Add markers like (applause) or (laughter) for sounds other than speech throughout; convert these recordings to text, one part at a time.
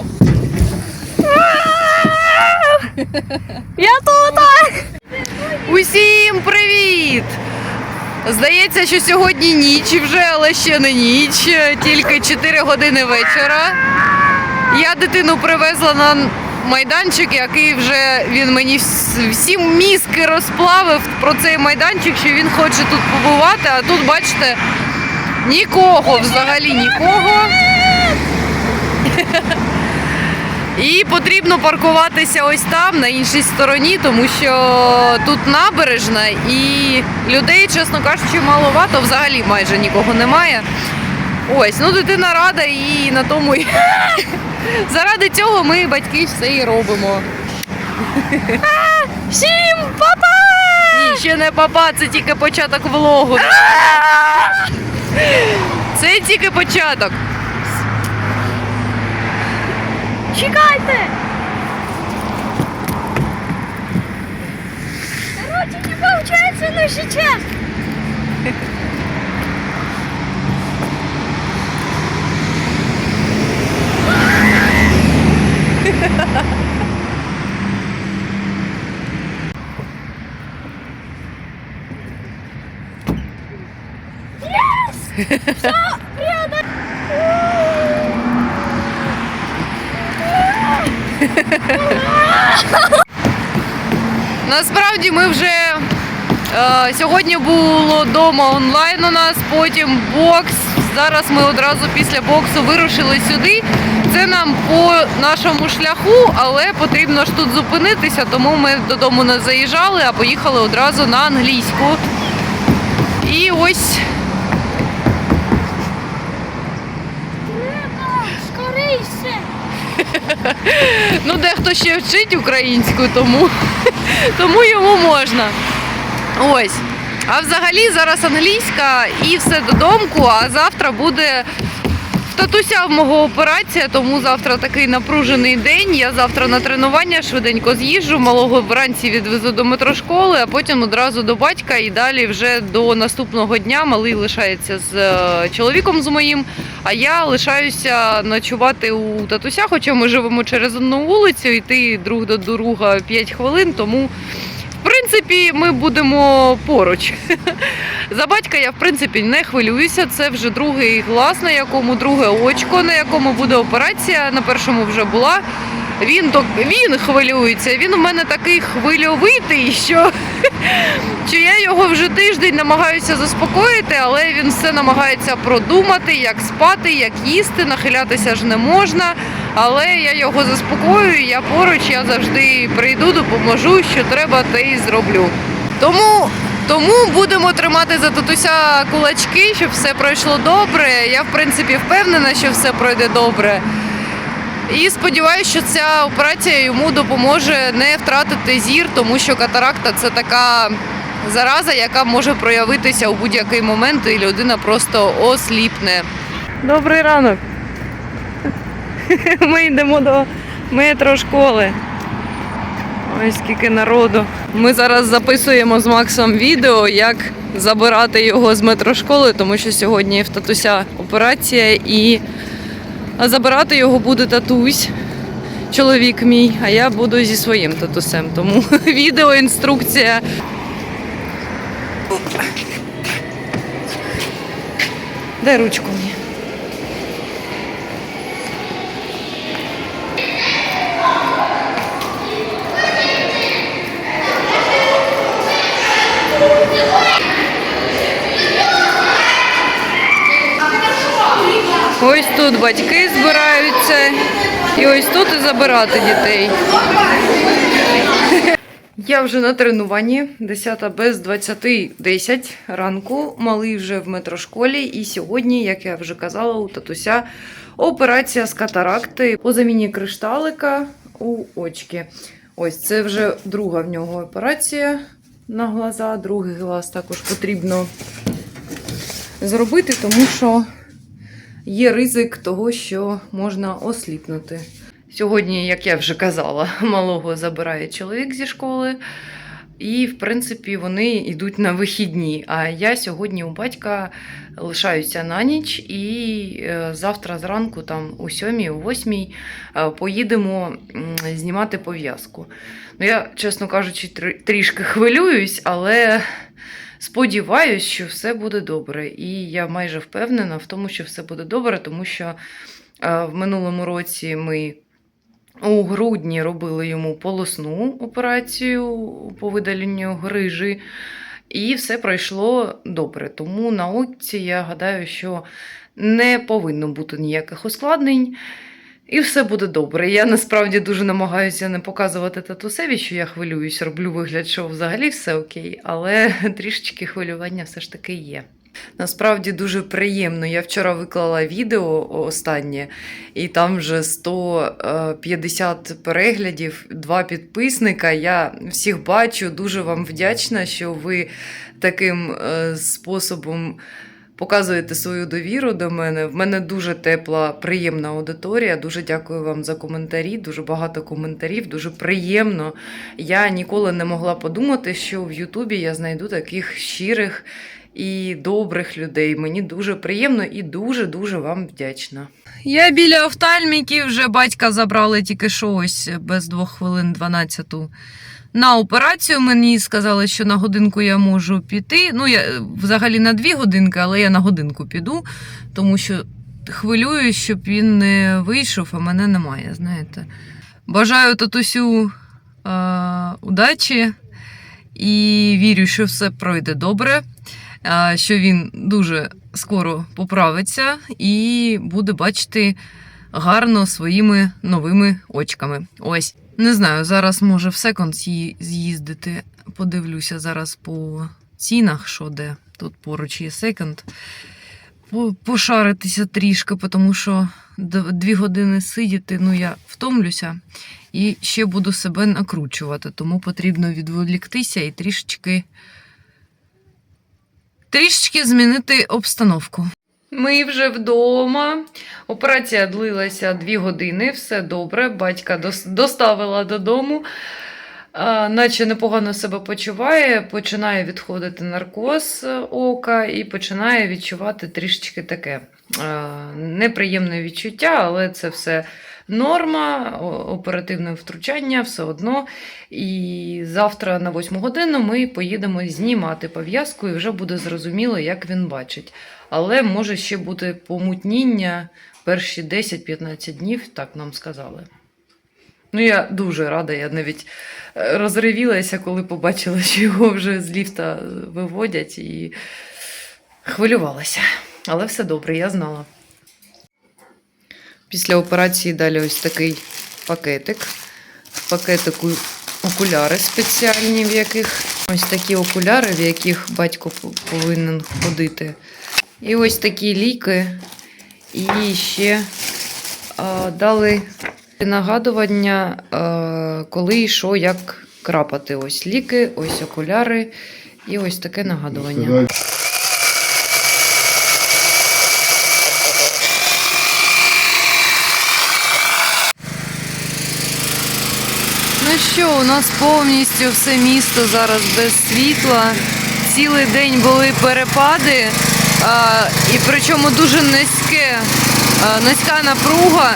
(laughs) Я тут! Усім привіт! Здається, що сьогодні ніч вже, але ще не ніч, тільки 4 години вечора. Я дитину привезла на майданчик, який вже він мені всі мізки розплавив про цей майданчик, що він хоче тут побувати, а тут, бачите, нікого, взагалі нікого. (laughs) І потрібно паркуватися ось там, на іншій стороні, тому що тут набережна і людей, чесно кажучи, маловато, взагалі майже нікого немає. Ось, ну дитина рада і на тому і- (laughs) заради цього ми, батьки, все і робимо. (laughs) Всім папа! Ні, ще не папа, це тільки початок влогу. (laughs) Це тільки початок. Чекайте! Короче, не получается, но сейчас. (laughs) Насправді ми вже е, сьогодні було вдома онлайн у нас, потім бокс. Зараз ми одразу після боксу вирушили сюди. Це нам по нашому шляху, але потрібно ж тут зупинитися, тому ми додому не заїжджали, а поїхали одразу на англійську. І ось Треба, скоріше. Ну, дехто ще вчить українську, тому, тому йому можна. Ось. А взагалі зараз англійська і все додомку, а завтра буде татуся в мого операція, тому завтра такий напружений день. Я завтра на тренування швиденько з'їжджу, малого вранці відвезу до метрошколи, а потім одразу до батька і далі вже до наступного дня малий лишається з е, чоловіком з моїм. А я лишаюся ночувати у татуся, хоча ми живемо через одну вулицю, йти друг до друга 5 хвилин, тому принципі ми будемо поруч. (laughs) За батька я в принципі не хвилююся. Це вже другий глаз, на якому друге очко, на якому буде операція. На першому вже була. Він то він хвилюється. Він у мене такий хвильовитий, що, (laughs) що я його вже тиждень намагаюся заспокоїти, але він все намагається продумати, як спати, як їсти, нахилятися ж не можна. Але я його заспокоюю, я поруч, я завжди прийду, допоможу, що треба, те і зроблю. Тому, тому будемо тримати за татуся кулачки, щоб все пройшло добре. Я в принципі впевнена, що все пройде добре. І сподіваюся, що ця операція йому допоможе не втратити зір, тому що катаракта це така зараза, яка може проявитися у будь-який момент, і людина просто осліпне. Добрий ранок. (laughs) Ми йдемо до метрошколи. Ось скільки народу. Ми зараз записуємо з Максом відео, як забирати його з метрошколи, тому що сьогодні в татуся операція і забирати його буде татусь, чоловік мій, а я буду зі своїм татусем. Тому (laughs) відео, інструкція. Дай ручку мені. Ось тут батьки збираються, і ось тут і забирати дітей. Я вже на тренуванні, 10 без 20, 10 ранку. Малий вже в метрошколі. І сьогодні, як я вже казала, у татуся операція з катаракти по заміні кришталика у очки. Ось це вже друга в нього операція на глаза. Другий глаз також потрібно зробити, тому що є ризик того, що можна осліпнути. Сьогодні, як я вже казала, (laughs) малого забирає чоловік зі школи. І, в принципі, вони йдуть на вихідні. А я сьогодні у батька лишаюся на ніч, і е, завтра зранку, там о 7 о 8 е, поїдемо знімати пов'язку. Ну, я, чесно кажучи, трішки хвилююсь, але сподіваюсь, що все буде добре. І я майже впевнена в тому, що все буде добре, тому що е, в минулому році ми. У грудні робили йому полосну операцію по видаленню грижі, і все пройшло добре. Тому на оці я гадаю, що не повинно бути ніяких ускладнень, і все буде добре. Я насправді дуже намагаюся не показувати татусеві, що я хвилююсь, роблю вигляд, що взагалі все окей, але (laughs) трішечки хвилювання все ж таки є. Насправді дуже приємно. Я вчора виклала відео останнє, і там вже 150 переглядів, два підписника. Я всіх бачу, дуже вам вдячна, що ви таким е, способом показуєте свою довіру до мене. В мене дуже тепла, приємна аудиторія. Дуже дякую вам за коментарі. Дуже багато коментарів, дуже приємно. Я ніколи не могла подумати, що в Ютубі я знайду таких щирих і добрих людей. Мені дуже приємно і дуже-дуже вам вдячна. Я біля офтальміків вже батька забрали тільки що ось без двох хвилин 12 на операцію. Мені сказали, що на годинку я можу піти. Ну, я е, взагалі на дві годинки, але я на годинку піду, тому що хвилююсь, щоб він не вийшов, а мене немає. Знаєте. Бажаю татусю е, удачі і вірю, що все пройде добре, е, що він дуже скоро поправиться і буде бачити гарно своїми новими очками. Ось. Не знаю, зараз може в секонд з'їздити. Подивлюся зараз по цінах, що де. Тут поруч є секонд. Пошаритися трішки, тому що дві години сидіти, ну я втомлюся і ще буду себе накручувати, тому потрібно відволіктися і трішечки, трішечки змінити обстановку. Ми вже вдома. Операція длилася дві години, все добре. Батька доставила додому, наче непогано себе почуває, починає відходити наркоз е, ока і починає відчувати трішечки таке е, неприємне відчуття, але це все норма, оперативне втручання, все одно. І завтра на 8 годину ми поїдемо знімати пов'язку, і вже буде зрозуміло, як він бачить. Але може ще бути помутніння перші 10-15 днів, так нам сказали. Ну, я дуже рада, я навіть е, розривілася, коли побачила, що його вже з ліфта виводять, і хвилювалася. Але все добре, я знала. Після операції далі ось такий пакетик. В пакетику окуляри спеціальні, в яких ось такі окуляри, в яких батько повинен ходити. І ось такі ліки. І ще а, дали нагадування, а, коли і що, як крапати. Ось ліки, ось окуляри і ось таке нагадування. Ну що, у нас повністю все місто зараз без світла. Цілий день були перепади, і причому дуже низьке, низька напруга.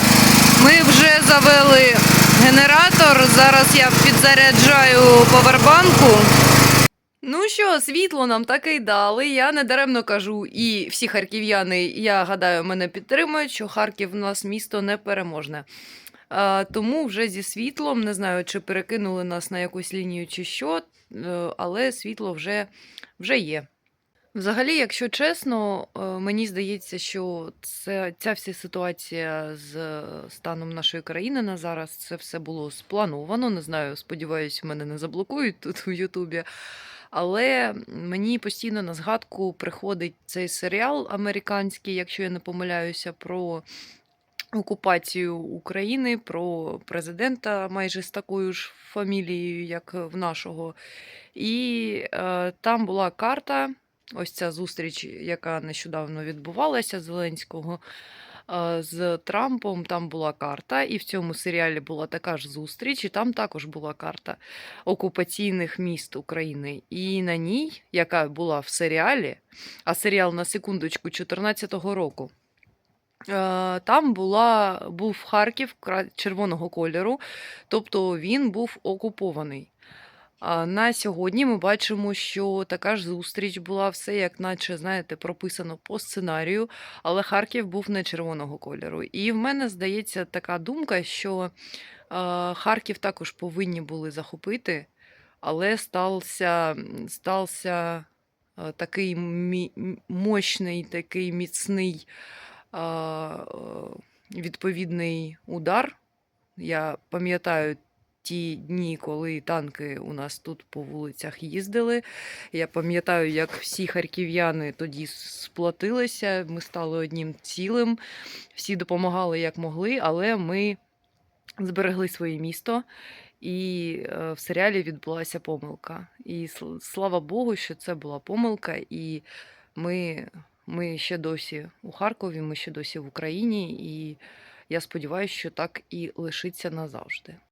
Ми вже завели генератор. Зараз я підзаряджаю повербанку. Ну що, світло нам таки дали. Я не даремно кажу, і всі харків'яни, я гадаю, мене підтримують, що Харків у нас місто непереможне. А, тому вже зі світлом, не знаю, чи перекинули нас на якусь лінію чи що, е, але світло вже, вже є. Взагалі, якщо чесно, е, мені здається, що це, ця вся ситуація з е, станом нашої країни на зараз, це все було сплановано. Не знаю, сподіваюся, мене не заблокують тут у Ютубі. Але мені постійно на згадку приходить цей серіал американський, якщо я не помиляюся, про окупацію України, про президента майже з такою ж фамілією, як в нашого. І е, там була карта, ось ця зустріч, яка нещодавно відбувалася Зеленського. е, з Трампом там була карта, і в цьому серіалі була така ж зустріч, і там також була карта окупаційних міст України. І на ній, яка була в серіалі, а серіал на секундочку 14-го року. Е, Там була, був Харків червоного кольору, тобто він був окупований. На сьогодні ми бачимо, що така ж зустріч була все, як наче, знаєте, прописано по сценарію, але Харків був не червоного кольору. І в мене здається така думка, що е, Харків також повинні були захопити, але стався, стався е, такий мощний, такий міцний відповідний удар. Я пам'ятаю ті дні, коли танки у нас тут по вулицях їздили. Я пам'ятаю, як всі харків'яни тоді сплотилися, ми стали одним цілим, всі допомагали як могли, але ми зберегли своє місто. І е, в серіалі відбулася помилка. І слава Богу, що це була помилка, і ми, ми ще досі у Харкові, ми ще досі в Україні, і я сподіваюся, що так і лишиться назавжди.